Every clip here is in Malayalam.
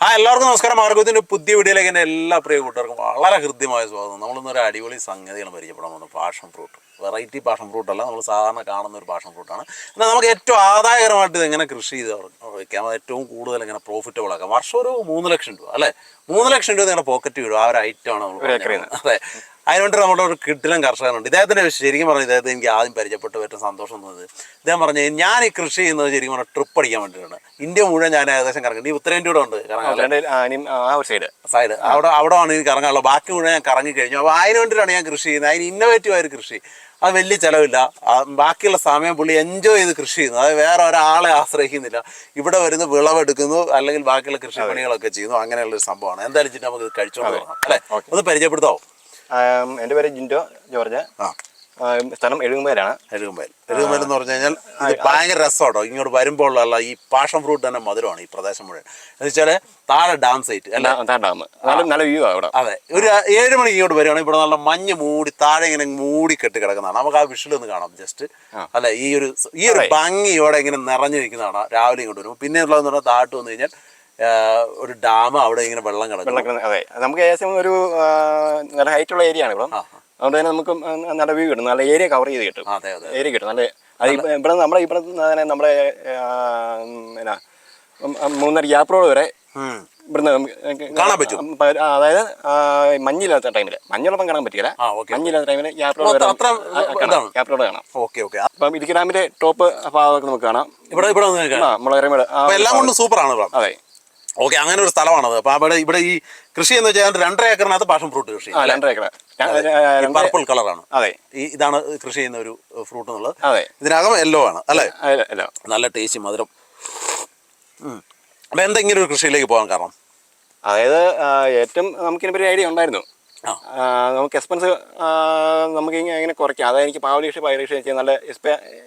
ആ എല്ലാവർക്കും നമസ്കാരം. മാർഗത്തിന്റെ പുതിയ വീഡിയോയിലേക്ക് എന്റെ എല്ലാ പ്രിയ കൂട്ടുകാർക്കും വളരെ ഹൃദ്യമായ സ്വാഗതം. നമ്മളിന്നൊരു അടിപൊളി സംഗതികൾ പരിചയപ്പെടാൻ പോകുന്നത്. Passion fruit. Variety passion fruit അല്ല നമ്മൾ സാധാരണ കാണുന്ന ഒരു പാഷൻ ഫ്രൂട്ടാണ്. എന്നാൽ നമുക്ക് ഏറ്റവും ആദായകരമായിട്ട് ഇത് എങ്ങനെ കൃഷി ചെയ്ത് വയ്ക്കാം? ഏറ്റവും കൂടുതൽ എങ്ങനെ പ്രോഫിറ്റബിൾ ആക്കാം? വർഷം ഒരു മൂന്ന് ലക്ഷം രൂപ അല്ലേ? മൂന്ന് ലക്ഷം രൂപ നിങ്ങളുടെ പോക്കറ്റ് വീഴും. ആ ഒരു ഐറ്റമാണ് നമ്മൾ. അതെ. അതിനുവേണ്ടി നമ്മുടെ ഒരു കിട്ടിലും കർഷകനുണ്ട്. ഇദ്ദേഹത്തിന്റെ ശരിക്കും പറഞ്ഞാൽ ഇദ്ദേഹത്തെ എനിക്ക് ആദ്യം പരിചയപ്പെട്ട് ഏറ്റവും സന്തോഷം തോന്നുന്നത് ഇദ്ദേഹം പറഞ്ഞു ഞാൻ ഈ കൃഷി ചെയ്യുന്നത് ശരിക്കും പറഞ്ഞാൽ ട്രിപ്പ് അടിക്കാൻ വേണ്ടിയിട്ടാണ്. ഇന്ത്യ മുഴുവൻ ഞാൻ ഏകദേശം കറങ്ങി. ഈ ഉത്തരേന്ത്യയുടെ ഉണ്ട് സൈഡ് സൈഡ് അവിടെ അവിടെ ആണ് എനിക്ക് കറങ്ങാനുള്ളത്. ബാക്കി മുഴുവൻ ഞാൻ കറങ്ങി കഴിഞ്ഞു. അപ്പോൾ അതിന് വേണ്ടിയിട്ടാണ് ഞാൻ കൃഷി ചെയ്യുന്നത്. അതിന് ഇന്നോവേറ്റീവ് ആയൊരു കൃഷി. അത് വലിയ ചിലവില്ല. ബാക്കിയുള്ള സമയം പുള്ളി എൻജോയ് ചെയ്ത് കൃഷി ചെയ്യുന്നു. അത് വേറെ ഒരാളെ ആശ്രയിക്കുന്നില്ല. ഇവിടെ വരുന്ന വിളവെടുക്കുന്നു അല്ലെങ്കിൽ ബാക്കിയുള്ള കൃഷി പണികളൊക്കെ ചെയ്യുന്നു. അങ്ങനെയുള്ള ഒരു സംഭവമാണ്. എന്തായാലും നമുക്ക് കഴിച്ചോളാം അല്ലേ? ഒന്ന് പരിചയപ്പെടുത്താവോ? എന്റെ പേര് ജിൻഡോ ജോർജ്. സ്ഥലം എഴുകുമ്പേരാണ്. എഴുകുമ്പേൽ എഴുകുമ്പേൽ എന്ന് പറഞ്ഞു കഴിഞ്ഞാൽ ഇത് ഭയങ്കര രസമാട്ടോ. ഇങ്ങോട്ട് വരുമ്പോൾ ഉള്ള ഈ പാഷൻ ഫ്രൂട്ട് തന്നെ മധുരമാണ് ഈ പ്രദേശം മുഴുവൻ. എന്ന് വെച്ചാൽ താഴെ ഡാം സൈറ്റ് അല്ല? ഡാം നല്ല നല്ല വ്യൂ അവിടെ. അതെ. ഒരു ഏഴ് മണിക്ക് ഇങ്ങോട്ട് വരികയാണെങ്കിൽ ഇവിടെ നല്ല മഞ്ഞ് മൂടി താഴെ ഇങ്ങനെ മൂടി കെട്ടി കിടക്കുന്നതാണ്. നമുക്ക് ആ വിഷൽ ഒന്ന് കാണാം ജസ്റ്റ് അല്ല? ഈ ഒരു ഈ ഒരു ഭംഗി ഇവിടെ ഇങ്ങനെ നിറഞ്ഞു നിൽക്കുന്നതാണ് രാവിലെ ഇങ്ങോട്ട് വരുമ്പോൾ പിന്നെ ഉള്ളതെന്ന് പറഞ്ഞാൽ താഴോട്ട് വന്നു കഴിഞ്ഞാൽ ഒരു ഡാം അവിടെ ഇങ്ങനെ വെള്ളം കിടക്കും. അതെ. നമുക്ക് ഏകദേശം ഒരു നല്ല ഹൈറ്റ് ഉള്ള ഏരിയ ആണ് ഇവിടെ. അതുകൊണ്ട് തന്നെ നമുക്ക് നല്ല വ്യൂ കിട്ടും. നല്ല ഏരിയ കവർ ചെയ്ത് കിട്ടും. അതെ അതെ ഏരിയ കിട്ടും. നല്ല അത് ഇവിടെ നമ്മുടെ ഇവിടെ നമ്മുടെ എന്നാ മൂന്നര ഗ്യാപ്പ് റോഡ് വരെ. ഇവിടുന്ന് കാണാൻ പറ്റും. അതായത് മഞ്ഞില്ലാത്ത ടൈമിൽ മഞ്ഞുള്ളപ്പം കാണാൻ പറ്റില്ല. മഞ്ഞില്ലാത്ത ടൈമിൽ ഗ്യാപ്പ് റോഡ് അത്ര- അത്ര ഗ്യാപ്പ് റോഡ് കാണാം. Okay okay. അപ്പം ഇടുക്കി ഡാമിന്റെ ടോപ്പ് ഭാഗമൊക്കെ നമുക്ക് കാണാം. ഇവിടെ ഇവിടെ എല്ലാം കൊണ്ടും സൂപ്പറാണ് അതെ. ഓക്കെ അങ്ങനെ ഒരു സ്ഥലമാണത്. അപ്പൊ അവിടെ ഇവിടെ ഈ കൃഷി എന്ന് വെച്ചാൽ രണ്ടര ഏക്കറിനകത്ത് പാഷൻ ഫ്രൂട്ട് കൃഷി രണ്ടര ഏക്കർ പർപ്പിൾ കളറാണ് അതെ. ഈ ഇതാണ് കൃഷി ചെയ്യുന്ന ഒരു ഫ്രൂട്ട് എന്നുള്ളത്. അതെ. ഇതിനകം യെല്ലോ ആണ് അല്ലേ? അല്ല നല്ല ടേസ്റ്റ് മധുരം. അപ്പൊ എന്തെങ്കിലും ഒരു കൃഷിയിലേക്ക് പോകാൻ കാരണം? അതായത് ഏറ്റവും നമുക്കിതിനെ ഒരു ഐഡിയ ഉണ്ടായിരുന്നു. നമുക്ക് എക്സ്പെൻസ് നമുക്ക് എങ്ങനെ കുറയ്ക്കാം. അതായത് എനിക്ക് പാവലി പൈലീഷ് ചെയ്യാൻ നല്ല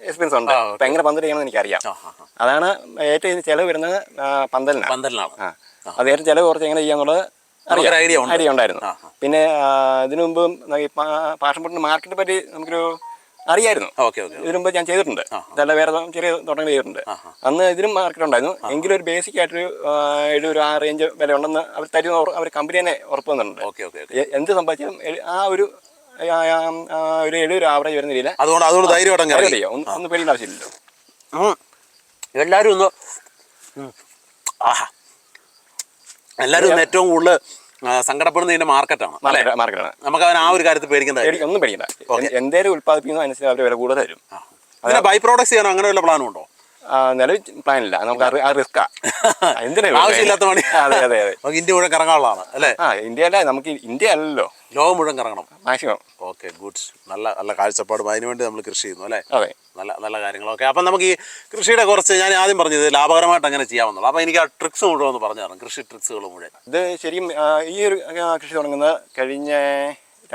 എക്സ്പെൻസ് ഉണ്ട്. അപ്പം എങ്ങനെ പന്തൽ ചെയ്യണമെന്ന് എനിക്കറിയാം. അതാണ് ഏറ്റവും ചിലവ് വരുന്നത് പന്തലിനാണ്. പന്തലിനാണ്. അത് ഏറ്റവും ചിലവ് കുറച്ച് എങ്ങനെ ചെയ്യാന്നുള്ളത് ഐഡിയ ഉണ്ടായിരുന്നു. പിന്നെ ഇതിനു മുമ്പ് പാഷൻ പൊട്ടിന് മാർക്കറ്റിനെ പറ്റി നമുക്കൊരു അറിയായിരുന്നു. ഓക്കെ ഓക്കെ ഇതിനു മുമ്പ് ഞാൻ ചെയ്തിട്ടുണ്ട്. അല്ല വേറെ ചെറിയ തോട്ടങ്ങൾ ചെയ്തിട്ടുണ്ട്. അന്ന് ഇതിനും മാർക്കറ്റ് ഉണ്ടായിരുന്നു. എങ്കിലും ഒരു ബേസിക് ആയിട്ടൊരു ഏഴ് ഒരു ആ റേഞ്ച് വില ഉണ്ടെന്ന് അവർ തരുന്ന അവർ കമ്പനി തന്നെ ഉറപ്പ് തന്നിട്ടുണ്ട്. ഓക്കെ ഓക്കെ എന്ത് സംഭവിച്ചാലും ആ ഒരു ഒരു ആ, ഒരു ആവറേജ് വരുന്ന രീതിയിൽ അതുകൊണ്ട് അതുകൊണ്ട് ധൈര്യം ഒന്നും പേടിയേണ്ട ആവശ്യമില്ലല്ലോ. എല്ലാവരും ഒന്ന്. ആഹാ. എല്ലാവരും ഏറ്റവും കൂടുതൽ ആ, സങ്കടപ്പെടുന്ന ഇതിന്റെ മാർക്കറ്റാണ് മാർക്കറ്റാണ്. നമുക്ക് അവൻ ആ ഒരു കാര്യത്തിൽ പേടിക്കേണ്ട പേടി ഒന്നും പേടിക്കണ്ട. എന്ത്- എന്തേലും ഉത്പാദിപ്പിക്കുന്ന അനുസരിച്ച് അവർ വില കൂടുതൽ തരും അതിന് ബൈ പ്രോഡക്ട്സ് ചെയ്യാനോ അങ്ങനെ വല്ല പ്ലാനും ഉണ്ടോ നിലവിൽ പ്ലാൻ ഇല്ല. നമുക്ക് ആ റിസ്ക്കാ എന്തിനാ? ആവശ്യമില്ലാത്ത പണി? അതെ അതെ അതെ. നമുക്ക് ഇന്ത്യ മുഴുവൻ കറങ്ങാനുള്ളതാണ് അല്ലേ? ആ ഇന്ത്യ അല്ല നമുക്ക് ഇന്ത്യ അല്ലല്ലോ. ലോകം മുഴുവൻ കറങ്ങണം. മാക്സിമം ഓക്കെ ഗുഡ്സ് നല്ല നല്ല കാഴ്ചപ്പാടും അതിനുവേണ്ടി നമ്മൾ കൃഷി ചെയ്യുന്നു അല്ലേ? അതെ. നല്ല നല്ല കാര്യങ്ങളൊക്കെ. അപ്പം നമുക്ക് ഈ കൃഷിയുടെ കുറച്ച് ഞാൻ ആദ്യം പറഞ്ഞത് ലാഭകരമായിട്ട് അങ്ങനെ ചെയ്യാമെന്നുള്ളൂ അപ്പം എനിക്ക് ആ ട്രിക്സ് മുഴുവൻ ഒന്ന് പറഞ്ഞു തരണം കൃഷി ട്രിക്സുകൾ മുഴുവൻ. ഇത് ശരിക്കും ഈ ഒരു കൃഷി തുടങ്ങുന്നത് കഴിഞ്ഞ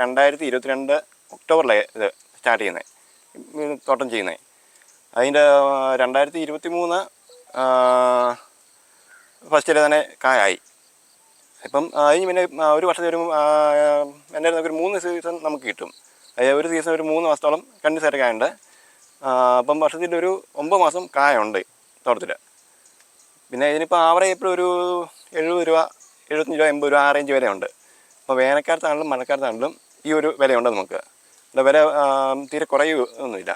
രണ്ടായിരത്തി ഇരുപത്തിരണ്ട് ഒക്ടോബറിലെ ഇത് സ്റ്റാർട്ട് ചെയ്യുന്നത് തോട്ടം ചെയ്യുന്നത് അതിന്റെ രണ്ടായിരത്തി ഇരുപത്തി മൂന്ന് ഫസ്റ്റിൽ തന്നെ കായായി. ഇപ്പം അതിന് പിന്നെ ഒരു വർഷത്തിൽ ഒരു എന്റെ ഒരു മൂന്ന് സീസൺ നമുക്ക് കിട്ടും. ഒരു സീസൺ ഒരു മൂന്ന് മാസത്തോളം ആയിട്ട് കായുണ്ട് അപ്പം വർഷത്തിൽ ഒരു ഒമ്പത് മാസം കായുണ്ട് തോട്ടത്തിൽ പിന്നെ ഇതിനിപ്പോൾ ആവറേജ് എപ്പോഴും ഒരു എഴുപത് രൂപ എഴുപത്തഞ്ച് രൂപ എൺപത് രൂപ ആ റേഞ്ച് വരെ ഉണ്ട്. അപ്പോൾ വേനൽക്കാലത്താണെങ്കിലും മഴക്കാലത്താണെങ്കിലും ഈ ഒരു വിലയുണ്ട് നമുക്ക്. അല്ല വില തീരെ കുറയൊന്നുമില്ല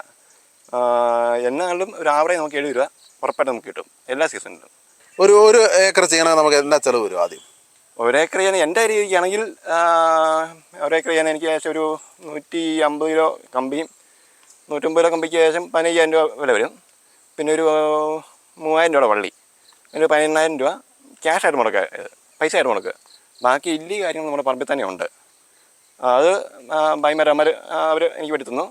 എന്നാണെങ്കിലും ഒരു ആവറേജ് നമുക്ക് എഴുപത് രൂപ ഉറപ്പായിട്ട് നമുക്ക് കിട്ടും എല്ലാ സീസണിലും ഒരു ഒരു ഏക്കർ ചെയ്യണമെങ്കിൽ നമുക്ക് എന്നാ ചിലവ് വരും ആദ്യം? ഒരേക്കർ ചെയ്യാൻ എന്റെ രീതിക്കാണെങ്കിൽ ഒരേക്കർ ചെയ്യാൻ എനിക്ക് ഏകദേശം ഒരു നൂറ്റി അമ്പത് കിലോ കമ്പിയും നൂറ്റമ്പത് കിലോ കമ്പിക്ക് ഏകദേശം പതിനയ്യായിരം രൂപ വില വരും. പിന്നെ ഒരു മൂവായിരം രൂപയുടെ വള്ളി ഒരു പതിനെണ്ണായിരം രൂപ ക്യാഷായിട്ട് മുടക്കുക പൈസ ആയിട്ട് മുടക്കുക. ബാക്കി ഇല്ലി കാര്യങ്ങൾ നമ്മുടെ പറമ്പിൽ തന്നെ ഉണ്ട്. അത് ഭയമരമാർ അവർ എനിക്ക് വേണ്ടി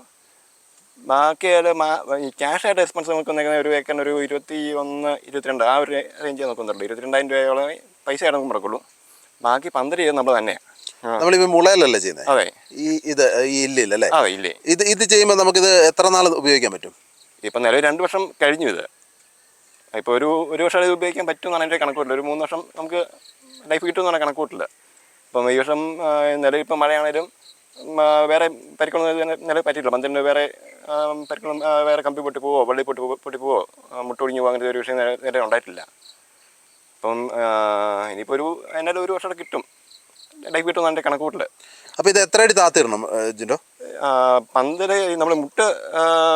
ബാക്കി അത് ഈ ക്യാഷ് ആയിട്ട് എക്സ്പെൻസ് നമുക്ക് നിൽക്കുന്ന ഒരു ഏക്കറിന് ഒരു ഇരുപത്തി ഒന്ന് ഇരുപത്തിരണ്ട് ആ ഒരു റേഞ്ച് നോക്കുന്നുള്ളൂ ഇരുപത്തിരണ്ടായിരം രൂപയോളം പൈസ ആയിട്ട് നമുക്ക് മുടക്കുള്ളൂ. ബാക്കി പന്തൽ ചെയ്ത് നമ്മൾ തന്നെയാണ് നമ്മളിപ്പോ മുളയിലല്ലേ ചെയ്യുന്നത് അതെ. ഈ ഇത് ഈ ഇല്ലില്ല അതെ ഇല്ലേ. ഇത് ഇത് ചെയ്യുമ്പോൾ നമുക്കിത് എത്ര നാൾ ഉപയോഗിക്കാൻ പറ്റും? ഇപ്പം നിലവിൽ രണ്ട് വർഷം കഴിഞ്ഞു ഇത്. ഇപ്പോൾ ഒരു ഒരു വർഷം ഇത് ഉപയോഗിക്കാൻ പറ്റുമെന്നാണ് എന്റെ കണക്കൂട്ടില്ല ഒരു മൂന്ന് വർഷം നമുക്ക് ലൈഫ് കിട്ടുമെന്നാണ് കണക്കൂട്ടില്ല ഇപ്പം ഈ വർഷം നിലവിൽ ഇപ്പം മഴയാണേലും വേറെ പരിക്കൊന്നും നിലവിൽ പറ്റിയിട്ടില്ല. പന്തിന് വേറെ ആ, വേറെ കമ്പി പൊട്ടി പോവോ വള്ളി പൊട്ടി പൊട്ടി പോവോ മുട്ടൊടിഞ്ഞു അങ്ങനത്തെ ഒരു വിഷയം നേരെ ഉണ്ടായിട്ടില്ല. അപ്പം ഇനിയിപ്പോൾ ഒരു എന്നാലും ഒരു വർഷം കിട്ടും. ഇടയ്ക്ക് കിട്ടും എന്റെ കണക്കൂട്ടിൽ അപ്പോൾ ഇത് എത്ര അടി താത്തിടണം ഏഹ്, ജിൻഡോ? പന്തൽ നമ്മൾ മുട്ട്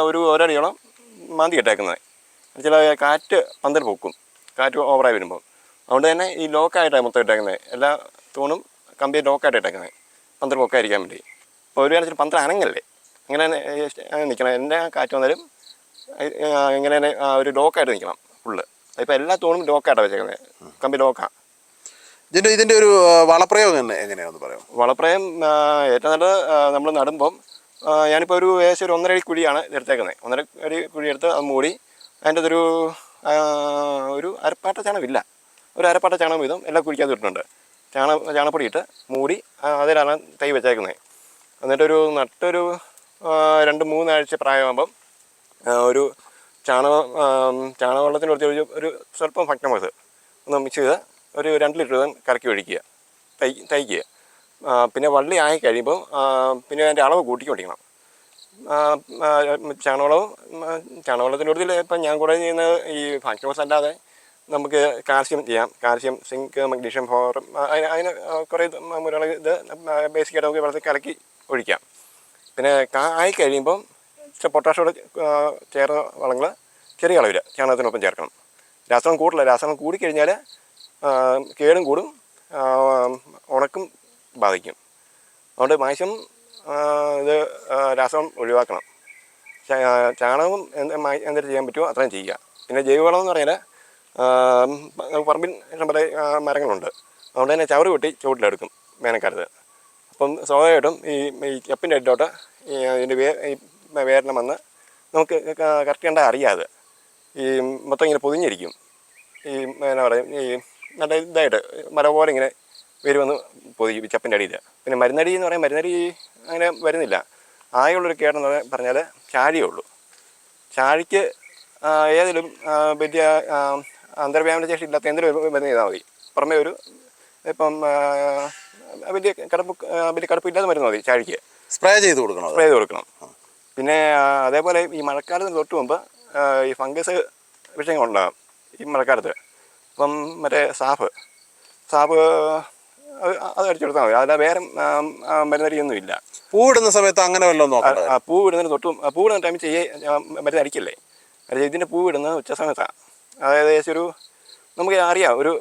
ഒരു ഒരടിയോളം മാന്തി ഇട്ടേക്കുന്നത് ചില കാറ്റ് പന്തൽ പൊക്കും. കാറ്റ് ഓവറായി വരുമ്പോൾ അതുകൊണ്ട് തന്നെ ഈ ലോക്കായിട്ടാണ് മൊത്തം ഇട്ടേക്കുന്നത് എല്ലാ തൂണും കമ്പി ലോക്കായിട്ട് ഇട്ടേക്കുന്നത് പന്തൽ പൊക്കായിരിക്കാൻ വേണ്ടി. അപ്പോൾ ഒരു കാലത്തിൽ പന്തൽ അനങ്ങല്ലേ? ഇങ്ങനെ നിൽക്കണം എന്റെ കാറ്റ് വന്നാലും ഇങ്ങനെ തന്നെ, ആ, ഒരു ലോക്കായിട്ട് നിൽക്കണം ഫുള്ള്. ഇപ്പോൾ എല്ലാ തൂണും ലോക്കായിട്ടാണ് വെച്ചേക്കുന്നത് കമ്പി ലോക്കാണ് ഇതിന്റെ ഇതിന്റെ ഒരു വളപ്രയോഗം തന്നെ എങ്ങനെയാണെന്ന് പറയാം വളപ്രയം ഏറ്റവും നല്ലത് നമ്മൾ നടുമ്പം ഞാനിപ്പോൾ ഒരു ഏകദേശം ഒരു ഒന്നര അടി കുഴിയാണ് എടുത്തേക്കുന്നത് ഒന്നര അടി കുഴി എടുത്ത് അത് മൂടി അതിന്റെ അതൊരു ഒരു അരപ്പാട്ട ചാണകമില്ല ഒരു അരപ്പാട്ട ചാണകം വീതം എല്ലാം കുഴിക്കകത്ത് ഇട്ടിട്ടുണ്ട്. ചാണ ചാണപ്പൊടി ഇട്ട് മൂടി അതിലാണ് തൈ വെച്ചേക്കുന്നത് എന്നിട്ടൊരു നട്ടൊരു രണ്ട് മൂന്നാഴ്ച പ്രായമാകുമ്പം ഒരു ചാണകം ചാണകവെള്ളത്തിന്റെ കുറച്ച് ഒരു സ്വല്പം ഭക്തമസ് ഒന്ന് മിക്സ് ചെയ്ത് ഒരു രണ്ട് ലിറ്റർ വീതം കറക്കി ഒഴിക്കുക. തൈ തയ്ക്കുക. പിന്നെ വള്ളി ആയി കഴിയുമ്പോൾ പിന്നെ അതിന്റെ അളവ് കൂട്ടിക്കൊണ്ടിരിക്കണം ചാണവളവും ചാണവളത്തിന്റെ കൂടുതൽ ഇപ്പം ഞാൻ കൂടെ ചെയ്യുന്നത് ഈ ഫാക്ടോസ് അല്ലാതെ നമുക്ക് കാൽസ്യം ചെയ്യാം. കാൽസ്യം സിങ്ക് മഗ്നീഷ്യം ഫോർ അതിന് അതിന് കുറേ മുരള ഇത് ബേസിക്കായിട്ട് നമുക്ക് വെള്ളത്തിൽ കലക്കി ഒഴിക്കാം. പിന്നെ കാ ആയി കഴിയുമ്പം പൊട്ടാഷോട് ചേർന്ന വളങ്ങൾ ചെറിയ അളവിൽ ചാണകത്തിനൊപ്പം ചേർക്കണം. രാസവളം കൂടില്ല. രാസവളം കൂടിക്കഴിഞ്ഞാൽ കേടും കൂടും ഉണക്കും ബാധിക്കും. അതുകൊണ്ട് മാക്സിമം ഇത് രാസവളം ഒഴിവാക്കണം. ചാണകം എന്ത് എന്തൊരു ചെയ്യാൻ പറ്റുമോ അത്രയും ചെയ്യുക. പിന്നെ ജൈവവളം എന്ന് പറഞ്ഞാൽ പറമ്പിൽ ആ, മരങ്ങളുണ്ട്. അതുകൊണ്ട് തന്നെ ചവറ് വെട്ടി ചുവട്ടിലെടുക്കും വേനൽക്കാലത്ത് അപ്പം സ്വാഭാവികമായിട്ടും ഈ ഈ ചപ്പിന്റെ അടിയിലോട്ട് ഇതിന്റെ വേ ഈ വേരണം വന്ന് നമുക്ക് കറക്റ്റ് കണ്ടാൽ അറിയാതെ ഈ മൊത്തം ഇങ്ങനെ പൊതിഞ്ഞിരിക്കും. ഈ എന്നാ പറയുക ഈ നല്ല ഇതായിട്ട് മല പോലെ ഇങ്ങനെ വരുമെന്ന് പൊതിയും ചപ്പിന്റെ അടിയിൽ പിന്നെ മരുന്നടി എന്ന് പറയാൻ മരുന്നടി അങ്ങനെ വരുന്നില്ല. ആയുള്ളൊരു കേടെന്ന് എന്ന് പറഞ്ഞാൽ ചാഴിയേ ഉള്ളൂ. ചാഴിക്ക് ഏതെങ്കിലും വലിയ അന്തർവ്യാപന ശേഷി ഇല്ലാത്ത എന്തെങ്കിലും മരുന്ന് ചെയ്താൽ മതി. പുറമേ ഒരു ഇപ്പം വലിയ കടപ്പ് വലിയ കടുപ്പില്ലാതെ മരുന്ന് മതി ചാഴിക്ക്. സ്പ്രേ ചെയ്ത് കൊടുക്കണം. സ്പ്രേ ചെയ്ത് കൊടുക്കണം. പിന്നെ അതേപോലെ ഈ മഴക്കാലത്തിന് തൊട്ട് മുമ്പ് ഈ ഫംഗസ് വിഷയങ്ങളുണ്ടാകും ഈ മഴക്കാലത്ത്. അപ്പം മറ്റേ സാഫ് സാഫ് അത് അത് അടിച്ചു കൊടുത്താൽ മതി. അതിൽ വേറെ ആ, ആ, മരുന്നടിയൊന്നും ഇല്ല പൂവിടുന്ന സമയത്ത് അങ്ങനെ വല്ലതും ആ പൂ ഇടുന്നതിന് തൊട്ടും പൂ ഇടുന്ന ടൈമിൽ ചെയ്യേ മരുന്ന് അടിക്കല്ലേ? അത് ഇതിന്റെ പൂ ഇടുന്നത് ഉച്ച സമയത്താണ് അതായത് ഏകദേശം ഒരു നമുക്ക് അറിയാം ഒരു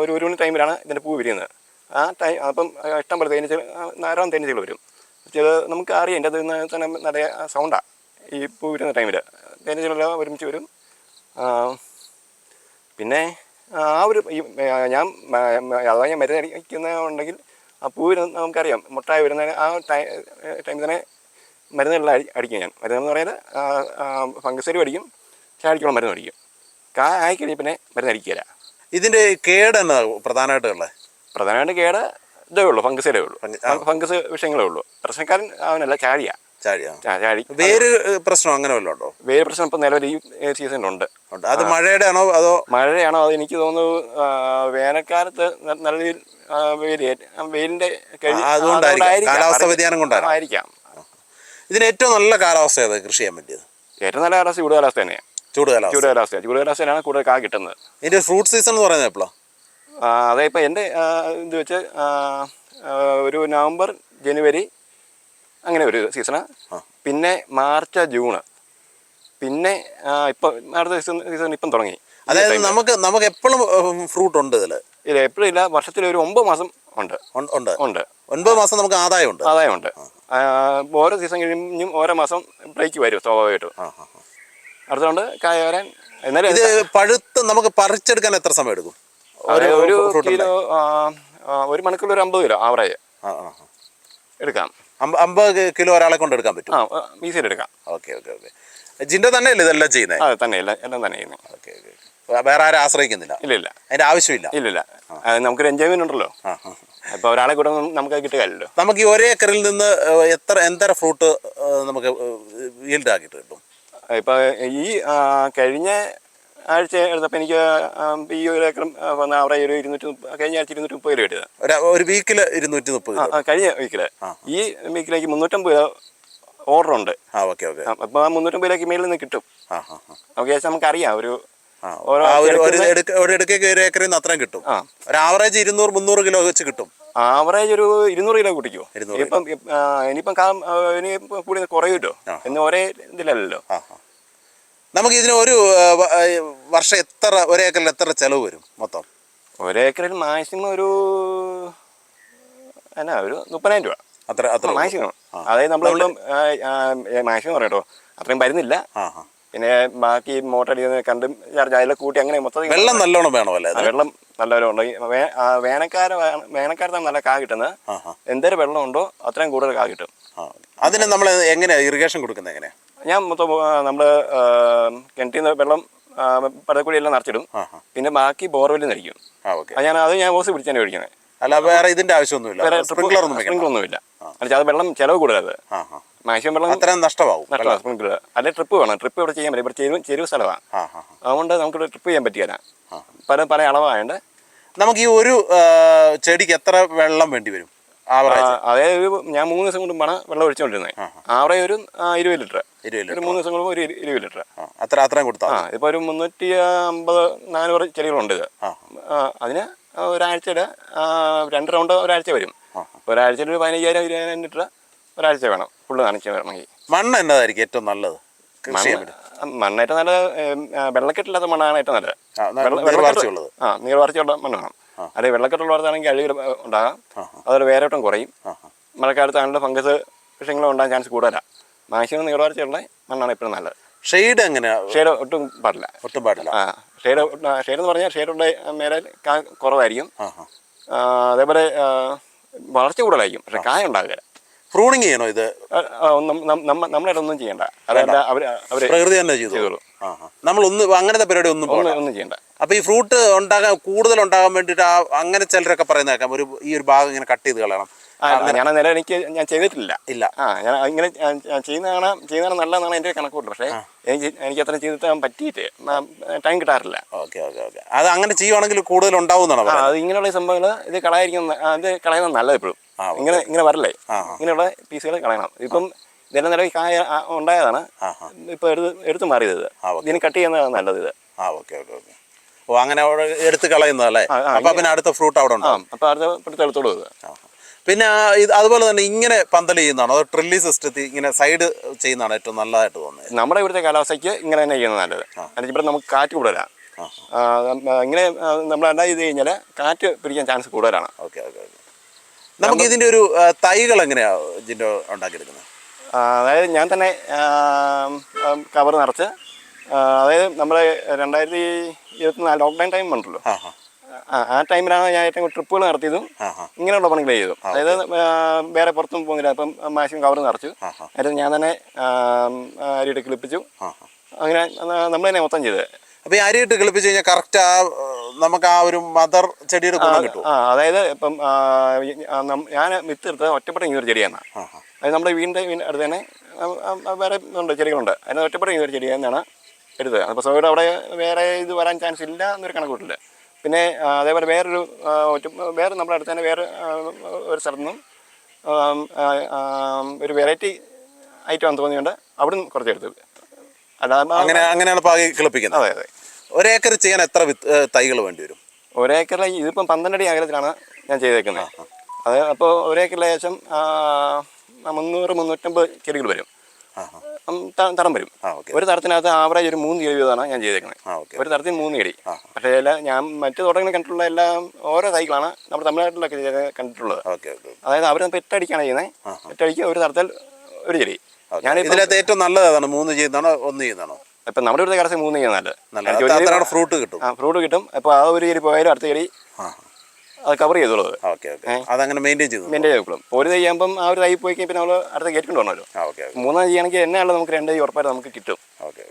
ഒരു ഒരു മണി ടൈമിലാണ് ഇതിന്റെ പൂ വിരിയുന്നത്. ആ ടൈം അപ്പം ഇഷ്ടം പോലെ തേനീച്ചകൾ ധാരാളം തേനീച്ചകൾ വരും. ചില നമുക്ക് അറിയാം എന്റെ അതിൽ തന്നെ നല്ല സൗണ്ടാണ് ഈ പൂ വരുന്ന ടൈമിൽ അതിന്റെ ചില ഒരുമിച്ച് വരും. പിന്നെ ആ ഒരു ഞാൻ അതായത് അഥവാ ഞാൻ മരുന്ന് അടിക്കുന്നുണ്ടെങ്കിൽ ആ പൂ വരുന്ന നമുക്കറിയാം. മുട്ടായി വരുന്ന ആ ടൈം ടൈമിൽ തന്നെ മരുന്നുകളിൽ അടി അടിക്കും ഞാൻ. മരുന്നെന്ന് പറയുന്നത് ഫംഗസരി അടിക്കും. ചാടിക്കുള്ള മരുന്ന് അടിക്കും. കാ ആയിക്കഴിഞ്ഞാൽ പിന്നെ മരുന്ന് അടിക്കില്ല ഇതിന്റെ കേട് എന്നാ പ്രധാനമായിട്ടുള്ളത്? പ്രധാനമായിട്ട് കേട് ഇതേ ഉള്ളൂ ഫംഗസേ ഉള്ളൂ. ഫംഗസ് വിഷയങ്ങളേ ഉള്ളൂ. പ്രശ്നക്കാരൻ അവനല്ല ചാഴിയ ചാഴി വേര് പ്രശ്നം അങ്ങനെ വല്ലതും ഉണ്ടോ? വേര് പ്രശ്നം ഇപ്പം നിലവിൽ ഈ സീസണിലുണ്ട്. അത് മഴയുടെ ആണോ അതോ? മഴയാണോ അത് എനിക്ക് തോന്നുന്നു വേനൽക്കാലത്ത് നല്ല രീതിയിൽ ആ, വെയിലിന്റെ. അതുകൊണ്ടായിരിക്കാം. കാലാവസ്ഥ വ്യതിയാനം കൊണ്ടാണ്? ആയിരിക്കാം. ഇതിന് ഏറ്റവും നല്ല കാലാവസ്ഥ ഏതാ കൃഷി ചെയ്യാൻ പറ്റിയത്? ഏറ്റവും നല്ല കാലാവസ്ഥ ചൂട് കാലാവസ്ഥ തന്നെയാണ് ചൂട് കാലാവസ്ഥ ചൂട് കാലാവസ്ഥ ചൂട് കാലാവസ്ഥയിലാണ് കൂടുതൽ കാ കിട്ടുന്നത്. ഇതിന്റെ ഫ്രൂട്ട് സീസൺ എന്ന് പറയുന്നത് എപ്പോഴാണ് ആ, അതെ ഇപ്പം എന്റെ ഇത് വെച്ച് ഒരു നവംബർ ജനുവരി അങ്ങനെ ഒരു സീസണ്. പിന്നെ മാർച്ച് ജൂണ്. പിന്നെ ഇപ്പം അടുത്ത സീസൺ സീസൺ ഇപ്പം തുടങ്ങി. അതായത് നമുക്ക് നമുക്ക് എപ്പോഴും ഫ്രൂട്ട് ഉണ്ട് ഇതിൽ ഇല്ല എപ്പോഴും ഇല്ല. വർഷത്തിൽ ഒരു ഒമ്പത് മാസം ഉണ്ട്. ഉണ്ട്. ഉണ്ട്. ഒൻപത് മാസം നമുക്ക് ആദായമുണ്ട്. ആദായമുണ്ട്. ഓരോ സീസൺ കഴിയുമ്പോൾ ഓരോ മാസം ബ്രേക്ക് വരും സ്വാഭാവികമായിട്ടും. അടുത്തോണ്ട് കായ വരാൻ എന്നാലും ഇത് പഴുത്ത് നമുക്ക് പറിച്ചെടുക്കാൻ എത്ര സമയം എടുക്കും ഒരു കിലോ ഒരു മണിക്കൂർ ഒരു അമ്പത് കിലോ ആവറേജ്. എടുക്കാം. അമ്പ- അമ്പത് കിലോ ഒരാളെ കൊണ്ട് എടുക്കാൻ പറ്റും. ആ ഈസിയായിട്ട് എടുക്കാം. Okay okay okay. ജിന്റെ തന്നെ അല്ലേ ഇതെല്ലാം ചെയ്യുന്നത് അതെ തന്നെ എല്ലാം എല്ലാം തന്നെ ചെയ്യുന്നത് ഓക്കെ ഓക്കെ വേറെ ആരും ആശ്രയിക്കുന്നില്ല? ഇല്ല ഇല്ല. അതിന്റെ ആവശ്യമില്ല? ഇല്ല ഇല്ല. നമുക്കൊരു എൻജോയ്മെന്റ് ഉണ്ടല്ലോ. അപ്പൊ ഒരാളെ കൂടെ നമുക്ക് കിട്ടുകയല്ലോ നമുക്ക് ഈ ഒരേ ഏക്കറിൽ നിന്ന് എത്ര എന്തര ഫ്രൂട്ട് നമുക്ക് ഈൽഡ് ആക്കിയിട്ട് കിട്ടും? ഇപ്പോൾ ഈ കഴിഞ്ഞ ആഴ്ച എടുത്തപ്പോൾ എനിക്ക് ഈ ഒരു ഏക്കറും വന്ന അവിടെ ഒരു ഇരുന്നൂറ്റി മുപ്പത് കഴിഞ്ഞ ആഴ്ച ഇരുന്നൂറ്റി മുപ്പത് കിലോ കിട്ടിയത്. ഒരു ഒരു വീക്കിൽ ഇരുന്നൂറ്റി മുപ്പത് ആ, കഴിഞ്ഞ വീക്കിൽ. ഈ വീക്കിലേക്ക് മുന്നൂറ്റമ്പത് കിലോ ഓർഡർ ഉണ്ട് ആ ഓക്കെ ഓക്കെ. അപ്പോൾ ആ മുന്നൂറ്റമ്പത് രൂപയ്ക്ക് മേളിൽ നിന്ന് കിട്ടും. ആ. നമുക്ക് അറിയാം ഒരു ഏക്കറിൽ നിന്ന് അത്രയും കിട്ടും. ആവറേജ് ഇരുന്നൂറ് മുന്നൂറ് കിലോ വെച്ച് കിട്ടും. ആവറേജ് ഒരു ഇരുന്നൂറ് കിലോ കുട്ടിക്കോ. ഇപ്പം ഇനിയിപ്പം ആ, കൂടി കുറയൂട്ടോ. എന്ന് ഒരേ ഇതിലല്ലോ. നമുക്ക് ഇതിന് ഒരു വർഷം എത്ര ഒരേക്കറിൽ എത്ര ചെലവ് വരും മൊത്തം? ഒരേക്കറിൽ മാക്സിമം ഒരു എന്നാ ഒരു മുപ്പതിനായിരം രൂപ. അത്ര അത്ര. മാക്സിമം അതായത് നമ്മളിപ്പം മാക്സിമം പറയട്ടോ അത്രയും വരുന്നില്ല. പിന്നെ ബാക്കി മോട്ടർ അടിക്കുന്ന കണ്ടും ചാർജ് അതിലെ കൂട്ടി അങ്ങനെ മൊത്തം വെള്ളം നല്ലോണം വേണോ അല്ലേ വെള്ളം നല്ലവരും ഉണ്ട്. വേനൽക്കാല വേനൽക്കാലത്താണ് നല്ല കാ കിട്ടുന്നത്. എന്തേലും എന്തേരം വെള്ളം ഉണ്ടോ അത്രയും കൂടുതൽ കാ കിട്ടും. അതിന് നമ്മൾ എങ്ങനെയാണ് ഇറിഗേഷൻ കൊടുക്കുന്നത് എങ്ങനെയാ? ഞാൻ മൊത്തം നമ്മൾ കിണറ്റിൽ നിന്ന് വെള്ളം പടക്കൂടി എല്ലാം നിറച്ചിടും. പിന്നെ ബാക്കി ബോർവെല്ലിൽ നിറയ്ക്കും. അത് ഞാൻ അത് ഞാൻ ഓസ് പിടിച്ചാണ് മേടിക്കുന്നത്. അല്ല വേറെ ഇതിന്റെ ആവശ്യമൊന്നുമില്ല. സ്പ്രിംഗ്ലർ ഒന്നുമില്ല. അത് വെള്ളം ചെലവ് കൂടുതലത്. മാക്സിമം വെള്ളം അത്രയും നഷ്ടമാവും സ്പ്രിംഗ്ലർ അല്ലെ? ട്രിപ്പ് വേണം. ട്രിപ്പ് ഇവിടെ ചെയ്യാൻ പറ്റും ഇവിടെ ചെരുവ് ചെരുവ് സ്ഥലമാണ്. അതുകൊണ്ട് നമുക്ക് ട്രിപ്പ് ചെയ്യാൻ പറ്റിയല്ല പല പല അളവായതുകൊണ്ട് നമുക്ക് ഈ ഒരു ചെടിക്ക് എത്ര വെള്ളം വേണ്ടി വരും? അതായത് ഒരു ഞാൻ മൂന്ന് ദിവസം കൊണ്ടുമാണ് വെള്ളം ഒഴിച്ചുകൊണ്ടിരുന്നത് ആവറേജ് ഒരു ഇരുപത് ലിറ്റർ ഒരു മൂന്ന് ദിവസം കൂടുമ്പോൾ ഒരു ഇരു- ഇരുപത് ലിറ്റർ അത്ര അത്രയും കൊടുത്താൽ ആ ഇപ്പോൾ ഒരു മുന്നൂറ്റി അമ്പത് നാനൂറ് ചെടികളുണ്ട് ഇത്. അതിന് ഒരാഴ്ചയുടെ രണ്ട് റൗണ്ട് ഒരാഴ്ച വരും. ഒരാഴ്ചയിൽ ഒരു പതിനയ്യായിരം ഇരുപതിനായിരം ലിറ്റർ ഒരാഴ്ച വേണം ഫുള്ള് നനച്ച് വരണമെങ്കിൽ. മണ്ണ് എന്നതായിരിക്കും ഏറ്റവും നല്ലത്? മണ്ണേറ്റ നല്ല വെള്ളക്കെട്ടില്ലാത്ത മണ്ണാണ് ഏറ്റവും നല്ലത്. ആ നീർവാർച്ചയുള്ള മണ്ണ് വേണം. അല്ലെങ്കിൽ വെള്ളക്കെട്ടുള്ളവർക്കാണെങ്കിൽ അഴി ഉണ്ടാകാം. അതുപോലെ വേരോട്ടം കുറയും. മഴക്കാലത്ത് അങ്ങനെ ഫംഗസ് വിഷയങ്ങളും ഉണ്ടാകാൻ ചാൻസ് കൂടുതലാണ് മാക്സിമം നീളവാർച്ചയുള്ള മണ്ണാണ് എപ്പോഴും നല്ലത്. ഷെയ്ഡ് എങ്ങനെ ഷെയ്ഡ് ഒട്ടും പാടില്ല. ഒട്ടും പാടില്ല. ആ ഷെയ്ഡ് ഷെയ്ഡ് എന്ന് പറഞ്ഞാൽ ഷെയ്ഡുള്ള മേലെ കുറവായിരിക്കും. അതേപോലെ വളർച്ച കൂടുതലായിരിക്കും. പക്ഷെ കായ ഉണ്ടാകില്ല പ്രൂണിങ് ചെയ്യണോ ഇത്? നമ്മളായിട്ടൊന്നും ചെയ്യണ്ട. അതല്ല അവർ അവർ പ്രകൃതി തന്നെ ചെയ്തു ചെയ്തോളൂ. നമ്മൾ ഒന്ന് അങ്ങനത്തെ പരിപാടി ഒന്നും ഒന്നും ചെയ്യണ്ട. അപ്പൊ ഈ ഫ്രൂട്ട് ഉണ്ടാകാൻ കൂടുതൽ ഉണ്ടാകാൻ വേണ്ടിട്ട് ആ അങ്ങനെ ചിലരൊക്കെ പറയുന്ന കേൾക്കാം. ഒരു ഈ ഒരു ഭാഗം ഇങ്ങനെ കട്ട് ചെയ്ത് കളയണം. ഞാൻ നില എനിക്ക് ഞാൻ ചെയ്തിട്ടില്ല. ഇല്ല. ആ ഞാൻ ഇങ്ങനെ ചെയ്യുന്നതാണ് ചെയ്യുന്നതാണ് നല്ലതെന്നാണ് എന്റെ കണക്കൂട്ട് പക്ഷേ എനിക്ക് എനിക്ക് അത്ര ചെയ്തിട്ട് പറ്റിയിട്ട് ടൈം കിട്ടാറില്ല. Okay okay okay. അത് അങ്ങനെ ചെയ്യുവാണെങ്കിൽ കൂടുതൽ ഉണ്ടാവും അത് ഇങ്ങനെയുള്ള സംഭവങ്ങൾ ഇത് കളയായിരിക്കും ഇത് കളയുന്നത് നല്ലത് എപ്പോഴും. ഇങ്ങനെ ഇങ്ങനെ വരല്ലേ? ഇങ്ങനെയുള്ള പീസുകൾ കളയണം. ഇപ്പം ഇതെല്ലാം നിലവിൽ കായ ആ, ഉണ്ടായതാണ്. ഇപ്പൊ എടുത്ത് എടുത്തു മാറിയത്. ഇത്. ഇതിന് കട്ട് ചെയ്യുന്നതാണ് നല്ലത് ഇത്. ആ ഓക്കെ ഓക്കെ ഓക്കെ. ഓ അങ്ങനെ അവിടെ എടുത്ത് കളയുന്നതല്ലേ ആ, ആ, അപ്പൊ പിന്നെ അടുത്ത ഫ്രൂട്ട് അവിടെ ആ അപ്പൊ അടുത്ത ഇത്. പിന്നെ ആ, ഇത് അതുപോലെ തന്നെ ഇങ്ങനെ പന്തൽ ചെയ്യുന്നതാണോ? അതോ ട്രില്ലി സിസ്റ്റത്തിൽ ഇങ്ങനെ സൈഡ് ചെയ്യുന്നതാണ് ഏറ്റവും നല്ലതായിട്ട് തോന്നുന്നത്? നമ്മുടെ ഇവിടുത്തെ കാലാവസ്ഥയ്ക്ക് ഇങ്ങനെ തന്നെ ചെയ്യുന്നത് നല്ലത്. അല്ലെങ്കിൽ ഇവിടെ നമുക്ക് കാറ്റ് കൂടുതലാണ് ആ, നമ്മ- ഇങ്ങനെ നമ്മൾ എന്താ ചെയ്ത് കഴിഞ്ഞാൽ കാറ്റ് പിടിക്കാൻ ചാൻസ് കൂടുതലാണ്. Okay okay okay. നമുക്ക് ഇതിന്റെ ഒരു ആ, തൈകൾ എങ്ങനെയാ ഇതിന്റെ ഉണ്ടാക്കിയെടുക്കുന്നത്? അതായത് ഞാൻ തന്നെ കവർ നിറച്ച് അതായത് നമ്മുടെ രണ്ടായിരത്തി ഇരുപത്തിനാല് ലോക്ക്ഡൗൺ ടൈം ഉണ്ടല്ലോ. ആ ടൈമിലാണ് ഞാൻ ഏറ്റവും ട്രിപ്പുകൾ നടത്തിയതും ഇങ്ങനെയുള്ള പണികൾ ചെയ്തു അതായത് വേറെ പുറത്തും പോകുന്നില്ല. അപ്പം മാക്സിമം കവർ നിറച്ചു. ആ. ഞാൻ തന്നെ അരിയിട്ട് കിളിപ്പിച്ചു. അങ്ങനെ നമ്മൾ തന്നെ മൊത്തം ചെയ്തത്. അപ്പോൾ ഈ അരിയിട്ട് കിളിപ്പിച്ച് കഴിഞ്ഞാൽ കറക്റ്റ് ആ, നമുക്ക് ആ ഒരു മദർ ചെടിയുടെ ഗുണം കിട്ടും ആ അതായത് ഇപ്പം ഞാൻ വിത്ത് എടുത്തത് ഒറ്റപ്പെട്ട ഇങ്ങനൊരു ചെടിയാണ്. അത് നമ്മുടെ വീടിന്റെ അടുത്ത് തന്നെ വേറെ ഉണ്ട് ചെടികളുണ്ട്. അതിന് ഒറ്റപ്പെട്ട ഇങ്ങനൊരു ചെടി തന്നെയാണ് എടുത്തത്. അപ്പോൾ സോയുടെ അവിടെ വേറെ ഇത് വരാൻ ചാൻസ് ഇല്ല എന്നൊരു കണക്കൂട്ടില്ല പിന്നെ അതേപോലെ വേറൊരു ഒറ്റ വേറെ നമ്മുടെ അടുത്ത് തന്നെ വേറെ ഒരു സ്ഥലത്തു നിന്നും ഒരു വെറൈറ്റി ഐറ്റം ആണെന്ന് തോന്നിയുണ്ട് അവിടുന്ന് കുറച്ച് എടുത്തത് അല്ലാതെ അങ്ങനെ അങ്ങനെയാണ് പാകി കിളിപ്പിക്കുന്നത്. അതെ അതെ. ഒരേക്കർ ചെയ്യാൻ എത്ര വിത്ത് തൈകൾ വേണ്ടി വരും? ഒരേക്കറിൽ ഇതിപ്പം പന്ത്രണ്ടടി അകലത്തിലാണ് ഞാൻ ചെയ്തേക്കുന്നത്. അത് അപ്പോൾ ഒരേക്കറിൽ ഏകദേശം മുന്നൂറ് മുന്നൂറ്റമ്പത് ചെടികൾ വരും. തടം വരും. ഒരു തരത്തിനകത്ത് ആവറേജ് ഒരു മൂന്ന് ചെടി വീതമാണ് ഞാൻ ചെയ്തേക്കുന്നത്. ഒരു തരത്തിൽ മൂന്ന് ചെടി. പക്ഷേ ഞാൻ മറ്റു തോട്ടങ്ങളിൽ കണ്ടിട്ടുള്ള എല്ലാം ഓരോ തൈകളാണ് നമ്മുടെ തമിഴ്നാട്ടിലൊക്കെ കണ്ടിട്ടുള്ളത്. അതായത് അവർ പെട്ടടിക്കാണ് ചെയ്യുന്നത്. എട്ടടിക്ക് ഒരു തരത്തിൽ ഒരു ചെടി. ഞാൻ ഇതിനകത്ത് ഏറ്റവും നല്ലതാണ് മൂന്ന് ചെയ്യുന്നതാണോ ഒന്ന് ചെയ്യുന്നതാണോ? ഇപ്പം നമ്മുടെ ഇവിടുത്തെ കടസ് മൂന്ന് ചെയ്യുന്നത് നല്ല അത്രയാണ് ഫ്രൂട്ട് കിട്ടും. ആ ഫ്രൂട്ട് കിട്ടും. അപ്പോൾ ആ ഒരു ചെടി പോയാലും അടുത്ത ചെടി അത് കവർ ചെയ്തോളൂ ഓക്കെ ഓക്കെ. അതങ്ങനെ മെയിന്റെയിൻ ചെയ്തു? മെയിന്റെയിൻ ചെയ്തോളും ഒരു തൈ ആ ഒരു തൈ പോയി കഴിഞ്ഞാൽ പിന്നെ നമ്മൾ അടുത്ത കയറ്റിക്കൊണ്ട് കൊണ്ടുപോകണമല്ലോ മൂന്നാം ചെയ്യുകയാണെങ്കിൽ എന്നാണല്ലോ നമുക്ക് രണ്ട് തൈ ഉറപ്പായിട്ട് നമുക്ക് കിട്ടും. ഓക്കെ.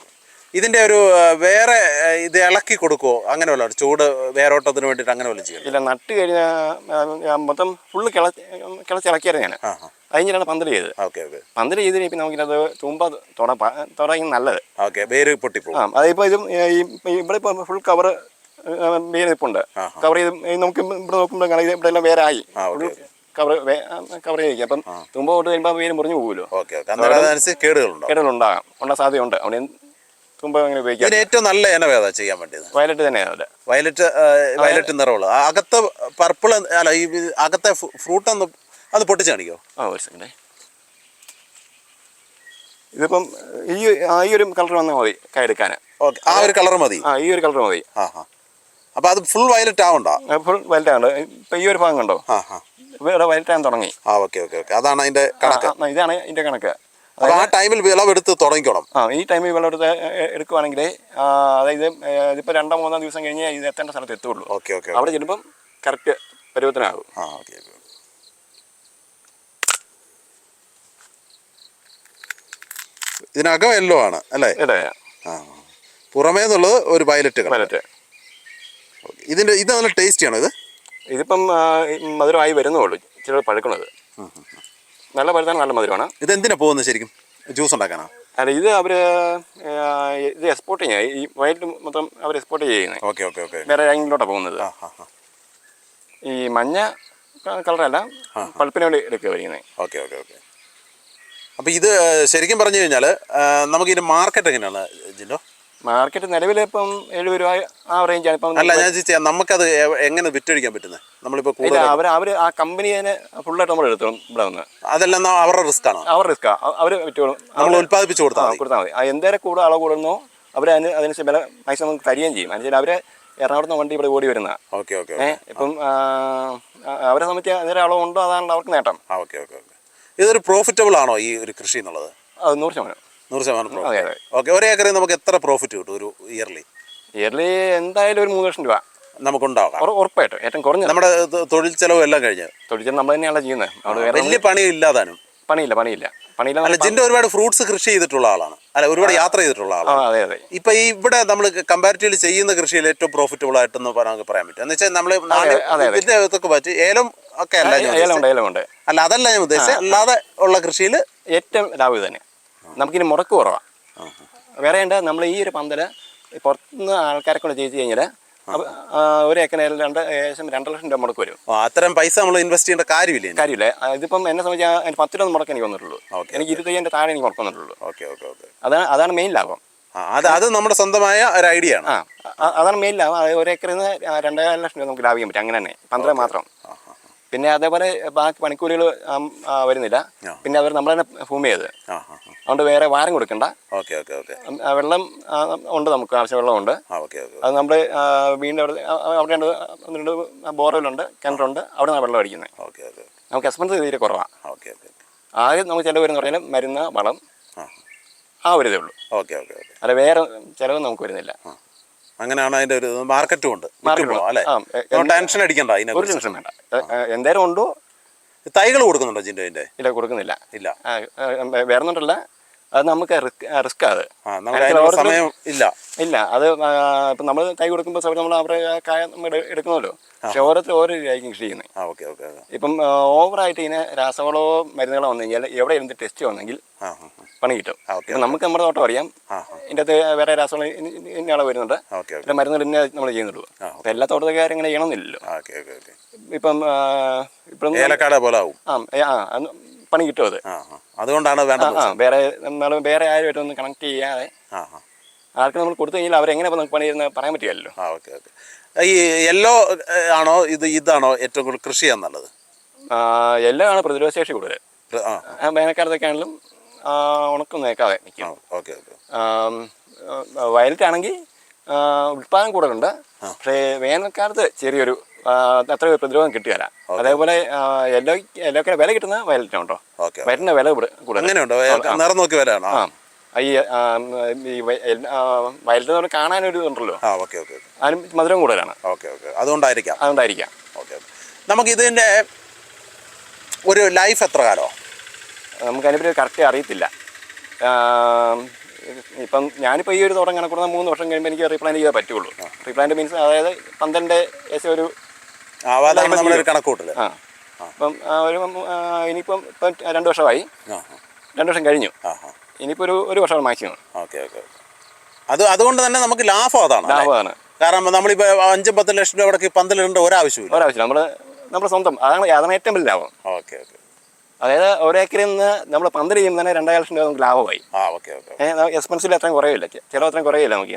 ഇതിന്റെ ഒരു വേറെ ഇത് ഇളക്കി കൊടുക്കുവോ? അങ്ങനെ വല്ല ചൂട് വേരോട്ടത്തിന് വേണ്ടിയിട്ട് അങ്ങനെ വല്ല ചെയ്യും ഇല്ല നട്ട് കഴിഞ്ഞാൽ മൊത്തം ഫുള്ള് കിള കിളച്ചിളക്കിയായിരുന്നു ഞാൻ അതിനാണ് പന്തൽ ചെയ്തത്. Okay okay. പന്തൽ ചെയ്ത് കഴിഞ്ഞാൽ നമുക്കിത് തുമ്പ തുട തുടങ്ങി നല്ലത്. ഓക്കെ വേര് പൊട്ടിപ്പോകും ആ അതിപ്പോൾ ഇതും ഇപ്പം ഇവിടെ ഇപ്പോൾ ഫുൾ കവർ വേര് ഇപ്പുണ്ട് കവർ ചെയ്ത് നമുക്ക് ഇവിടെ നോക്കുമ്പോൾ ഇവിടെ എല്ലാം വേരായി. കവർ കവർ ചെയ്തിരിക്കും അപ്പം തുമ്പ തൊട്ട് കഴിയുമ്പോൾ വേര് മുറിഞ്ഞു പോകുമല്ലോ ഓക്കെ ഓക്കെ. അന്നേരം അതനുസരിച്ച് കേടുകളുണ്ടോ കേടുകളുണ്ടാകാം. ഉണ്ടാകാൻ സാധ്യതയുണ്ട്. അവിടെ ഉണക്കുമ്പോൾ അങ്ങനെ ഉപയോഗിക്കാം. ഇതിന് ഏറ്റവും നല്ല ഇനം ഏതാ ചെയ്യാൻ വേണ്ടിയത്? വയലറ്റ് തന്നെയാണ് വയലറ്റ് വയലറ്റ് നിറമുള്ള. അകത്തെ പർപ്പിൾ അല്ല ഈ അകത്തെ ഫ്രൂട്ട് ഒന്ന് അത് പൊട്ടിച്ച് കാണിക്കോ? ആ ഒരു സെക്കൻഡേ ഇതിപ്പം ഈ ഈ ഒരു കളർ വന്നാൽ മതി കൈ എടുക്കാൻ ഓക്കെ ആ ഒരു കളർ മതി. ആ ഈ ഒരു കളർ മതി. ആ ആ. അപ്പോൾ അത് ഫുൾ വയലറ്റ് ആവണ്ടോ? ഫുൾ വയലറ്റ് ആവണ്ട. ഇപ്പം ഈ ഒരു ഭാഗം കണ്ടോ? ആ ആ. ഇവിടെ വയലറ്റ് ആകാൻ തുടങ്ങി. ആ ഓക്കെ ഓക്കെ ഓക്കെ അതാണ് അതിന്റെ കണക്ക്. ഇതാണ് ഇതിന്റെ കണക്ക്. അപ്പോൾ ആ ടൈമിൽ വിളവെടുത്ത് തുടങ്ങിക്കണം. ആ ഈ ടൈമിൽ വിളവെടുത്ത് എടുക്കുവാണെങ്കിൽ അതായത് ഇതിപ്പോൾ രണ്ടോ മൂന്നോ ദിവസം കഴിഞ്ഞ് ഇത് എത്തേണ്ട സ്ഥലത്ത് എത്തുള്ളൂ. ഓക്കെ ഓക്കെ അവിടെ ചെല്ലുമ്പം കറക്റ്റ് പരുവത്തിനാകും. ആ ഓക്കെ ഇതിനകം യെല്ലോ ആണ് അല്ലേ? ആ പുറമേ നിന്നുള്ളത് ഒരു വയലറ്റ്. പൈലറ്റ് വയലറ്റ് ഇതിന്റെ ഇത് നല്ല ടേസ്റ്റിയാണോ ഇത്? ഇതിപ്പം മധുരമായി വരുന്നേ വരുന്നുള്ളൂ ചില പഴുക്കണത്. നല്ല പഴുത്താണ് നല്ല മധുരമാണ്. ഇത് എന്തിനാ പോകുന്നത് ശരിക്കും? ജ്യൂസ് ഉണ്ടാക്കാനാ? അല്ല ഇത് അവർ ഇത് എക്സ്പോർട്ട് ചെയ്യുക ഈ വയലറ്റ് മൊത്തം അവർ എക്സ്പോർട്ട് ചെയ്യുന്നത് ഓക്കെ ഓക്കെ ഓക്കെ. വേറെ രാജ്യങ്ങളിലോട്ടാണ് പോകുന്നത്. ഈ മഞ്ഞ കളറല്ല പൾപ്പിന് വേണ്ടി എടുക്കുക വരുന്നത് ഓക്കെ ഓക്കെ ഓക്കെ. അപ്പോൾ ഇത് ശരിക്കും പറഞ്ഞു കഴിഞ്ഞാൽ നമുക്ക് ഇതിന്റെ മാർക്കറ്റ് എങ്ങനെയാണ് ജിൻഡോ? മാർക്കറ്റ് നിലവിൽ ഇപ്പം എഴുപത് രൂപ ആ റേഞ്ചാണ് ഇപ്പം അല്ല ഞാൻ ചോദിച്ചാൽ നമുക്കത് എങ്ങനെ വിറ്റഴിക്കാൻ പറ്റുന്നത് നമ്മളിപ്പോൾ കൂടുതൽ അവർ അവർ ആ കമ്പനി തന്നെ ഫുള്ളായിട്ട് നമ്മൾ എടുത്തോളും ഇവിടെ വന്ന്. അതെല്ലാം അവരുടെ റിസ്ക് ആണ്? അവർ റിസ്ക്കാ അവർ വിറ്റോളും. നമ്മൾ ഉൽപ്പാദിപ്പിച്ച് കൊടുത്താൽ കൊടുത്താൽ മതി. ആ എന്തേരം കൂടുതൽ അളവ് കൂടുന്നോ അവർ അതിന് അതിനനുസരിച്ച് വില മാക്സിമം നമുക്ക് തരികയും ചെയ്യും. അതിനുശേഷം അവർ എറണാകുളത്ത് വണ്ടി ഇവിടെ ഓടി വരുന്ന ഓക്കെ ഓക്കെ ഇപ്പം അവരെ സംബന്ധിച്ച് എന്തേരം അളവുണ്ടോ അതാണ് അവർക്ക് നേട്ടം. Okay okay okay. ഇതൊരു പ്രോഫിറ്റബിൾ ആണോ ഈ ഒരു കൃഷി എന്നുള്ളത്? അത് നൂറ് ശതമാനം. നൂറ് ശതമാനം അതെ പ്രോഫിറ്റ് അതെ. ഓക്കെ ഒരു ഏക്കറിൽ നമുക്ക് എത്ര പ്രോഫിറ്റ് കിട്ടും ഒരു ഇയർലി ഇയർലി എന്തായാലും ഒരു മൂന്ന് ലക്ഷം രൂപ. നമുക്കുണ്ടാകാം ഉറ- ഉറപ്പായിട്ടും ഏറ്റവും കുറഞ്ഞ നമ്മുടെ തൊഴിൽ ചെലവ് എല്ലാം കഴിഞ്ഞ്. തൊഴിൽ ചെലവ് നമ്മൾ തന്നെയാണ് ചെയ്യുന്നത്. വലിയ പണി ഇല്ലാതാനും. പണിയില്ല പണിയില്ല. പണിയില്ല അല്ല ജിന്റെ ഒരുപാട് ഫ്രൂട്ട്സ് കൃഷി ചെയ്തിട്ടുള്ള ആളാണ്. അല്ല ഒരുപാട് യാത്ര ചെയ്തിട്ടുള്ള ആളാണ്. അതെ അതെ. ഇപ്പൊ ഈ ഇവിടെ നമ്മൾ കമ്പാരിറ്റീവ്ലി ചെയ്യുന്ന കൃഷിയിൽ ഏറ്റവും പ്രോഫിറ്റബിൾ ആയിട്ടെന്ന് പറയാൻ പറയാൻ പറ്റും. എന്ന് വെച്ചാൽ നമ്മൾ. ഇതിന്റെ അകത്തൊക്കെ പറ്റി ഏലം ഒക്കെ അല്ല. അല്ല അതല്ല ഞാൻ ഉദ്ദേശിച്ചത് അല്ലാതെ ഉള്ള കൃഷിയിൽ ഏറ്റവും ലാഭം തന്നെ. നമുക്കിനി മുടക്ക് കുറവാണ് വേറെ ഉണ്ട് നമ്മൾ ഈ ഒരു പന്തൽ പുറത്തുനിന്ന് ആൾക്കാരെ കൊണ്ട് ചെയ്ത് കഴിഞ്ഞാൽ ഒരു ഏക്കറിൽ രണ്ട് ഏകദേശം രണ്ട് ലക്ഷം രൂപ മുടക്ക് വരും. അത്തരം പൈസ നമ്മൾ ഇൻവെസ്റ്റ് ചെയ്യേണ്ട കാര്യമില്ല കാര്യമില്ല. ഇതിപ്പം എന്നെ സംബന്ധിച്ച് പത്ത് രൂപ മുടക്ക് എനിക്ക് വന്നിട്ടുള്ളൂ. ഓക്കെ, എനിക്ക് ഇരുപത്തയ്യായിരം താഴെ എനിക്ക് മുടക്ക് വന്നിട്ടുള്ളൂ. Okay okay okay. അതാണ് അതാണ് മെയിൻ ലാഭം. അത് അത് നമ്മുടെ സ്വന്തമായ ഒരു ഐഡിയ ആണ്. ആ അതാണ് മെയിൻ ലാഭം. ഒരു ഏക്കറിൽ നിന്ന് രണ്ടര ലക്ഷം രൂപ നമുക്ക് ലാഭിക്കാൻ പറ്റും. അങ്ങനെ തന്നെ. പന്ത്രണ്ട് മാത്രം. പിന്നെ അതേപോലെ ബാക്കി പണിക്കൂലികൾ വരുന്നില്ല. പിന്നെ അവർ നമ്മൾ തന്നെ ഭൂമി ചെയ്ത്. അതുകൊണ്ട് വേറെ വാരം കൊടുക്കണ്ട. Okay okay okay. വെള്ളം ഉണ്ട് നമുക്ക് ആവശ്യം വെള്ളമുണ്ട്. അത് നമ്മൾ വീണ്ടും അവിടെ അവിടെ രണ്ട് ബോർവെല്ലുണ്ട് കിണറുണ്ട് അവിടെ നിന്നാണ് വെള്ളം അടിക്കുന്നത്. Okay okay. നമുക്ക് എക്സ്പെൻസ് തീരെ കുറവാണ് ഓക്കെ ഓക്കെ ആദ്യം നമുക്ക് ചിലവ് വരുന്ന പറഞ്ഞാൽ മരുന്ന് വളം ആ. ഒരു ഇതേ ഉള്ളൂ. Okay okay okay. അല്ല വേറെ ചിലവ് നമുക്ക് വരുന്നില്ല. അങ്ങനെയാണ് അതിന്റെ ഒരു മാർക്കറ്റും ഉണ്ട്. അല്ലേ? ടെൻഷൻ അടിക്കണ്ട ഒരു ടെൻഷൻ വേണ്ട. എന്തേരം ഉണ്ടോ? തൈകൾ കൊടുക്കുന്നുണ്ടോ ജിൻഡോ ഇല്ല കൊടുക്കുന്നില്ല. ഇല്ല. വേറെ ഒന്നുമല്ല അത് നമുക്ക് റിസ്ക് അത് സമയം ഇല്ല. ഇല്ല. അത് ഇപ്പം നമ്മൾ തൈ കൊടുക്കുമ്പോൾ സമയം നമ്മൾ അവരെ കായ നമ്മൾ എടുക്കണമല്ലോ പക്ഷെ ഓരോരുത്തർ ഓരോ രീതിയായിരിക്കും കൃഷി ചെയ്യുന്നത്. ഇപ്പം ഓവറായിട്ട് ഇങ്ങനെ രാസവളമോ മരുന്നുകളോ വന്നു കഴിഞ്ഞാൽ എവിടെ ഇരുന്ന് ടെസ്റ്റ് വന്നെങ്കിൽ പണി കിട്ടും. നമുക്ക് നമ്മുടെ തോട്ടം അറിയാം. ഇതിന്റെ അകത്ത് വേറെ രാസവളം ഇന്ന- ആളെ വരുന്നുണ്ട്. പിന്നെ മരുന്നുകൾ ഇന്ന നമ്മൾ ചെയ്യുന്നുള്ളൂ. അപ്പം എല്ലാ തോട്ടത്തുകാരും ഇങ്ങനെ ചെയ്യണമെന്നില്ലല്ലോ. ഇപ്പം ഇപ്പം ഏലക്കാട പോലെ ആവും. ആ പണി കിട്ടും അത്. അതുകൊണ്ടാണ് വേണ്ടത് വേറെ നമ്മൾ വേറെ ആരുമായിട്ട് ഒന്ന് കണക്ട് ചെയ്യാതെ ആർക്ക് നമ്മൾ കൊടുത്തു കഴിഞ്ഞാൽ അവരെങ്ങനെ നമുക്ക് പണി ചെയ്യുന്ന പറയാൻ പറ്റില്ലല്ലോ. ആ ഓക്കെ ഓക്കെ. ഈ യെല്ലോ ആണോ ഇത് ഇതാണോ ഏറ്റവും കൂടുതൽ കൃഷി ചെയ്യാൻ നല്ലത്? യെല്ലോ ആണ് പ്രതിരോധ പ്രതിരോധശേഷി കൂടുതൽ. വേനൽക്കാലത്തൊക്കെ ആണെങ്കിലും ഉണക്കം നേക്കാതെ നിൽക്കും. Okay okay. വയലറ്റാണെങ്കിൽ ഉൽപ്പാദനം കൂടുതലുണ്ട്. പക്ഷേ വേനൽക്കാലത്ത് ചെറിയൊരു അത്ര പ്രതിരോധം കിട്ടുകയില്ല അതേപോലെ യെല്ലോ എല്ലാക്കെ വില കിട്ടുന്ന വയലറ്റിനുണ്ടോ ഉണ്ടോ? വയറ്റിന്റെ വില കൂടു- കൂടുതൽ നോക്കി വില ആ. ഈ വയലറ്റ് കാണാനൊരു ഉണ്ടല്ലോ അതിനും മധുരം കൂടുതലാണ്. അതുകൊണ്ടായിരിക്കാം. അതുകൊണ്ടായിരിക്കാം. നമുക്ക് ഇതിന്റെ ഒരു ലൈഫ് എത്ര കാലോ? നമുക്ക് അതിനെപ്പറ്റി കറക്റ്റ് അറിയത്തില്ല. ഇപ്പം ഞാനിപ്പോൾ ഈ ഒരു തോട്ടം കൂടുന്ന മൂന്ന് വർഷം കഴിയുമ്പോൾ എനിക്ക് റീപ്ലാന്റ് ചെയ്യാൻ പറ്റുള്ളൂ. റീപ്ലാന്റ് മീൻസ് അതായത് പന്ത്രണ്ട് ഏകദേശം ഒരു ആ അതാണ് ഒരു കണക്കൂട്ടൽ ആ. ഇപ്പം ഒരു ഇനിയിപ്പം ഇപ്പം രണ്ട് വർഷമായി. രണ്ട് വർഷം കഴിഞ്ഞു. ഇനിയിപ്പോൾ ഒരു ഒരു വർഷമാണ് മാക്സിമം. ഓക്കെ ഓക്കെ അത് അതുകൊണ്ട് തന്നെ നമുക്ക് ലാഭം അതാണ്? ലാഭമാണ് കാരണം നമ്മളിപ്പോൾ അഞ്ചും പത്തും ലക്ഷം രൂപ അവിടേക്ക് പന്തലിടേണ്ട ഒരാവശ്യമില്ല ഒരാവശ്യമില്ല. നമ്മൾ നമ്മുടെ സ്വന്തം. അതാണ് അതാണ് ഏറ്റവും വലിയ ലാഭം. Okay okay. അതായത് ഒരേക്കറിൽ നിന്ന് നമ്മൾ പന്തൽ ചെയ്യുമ്പോൾ തന്നെ രണ്ടായിരം ലക്ഷം രൂപ നമുക്ക് ലാഭമായി. ആ ഓക്കെ ഓക്കെ എക്സ്പെൻസിൽ അത്രയും കുറയില്ല ചിലവ് അത്രയും കുറയില്ല നമുക്ക്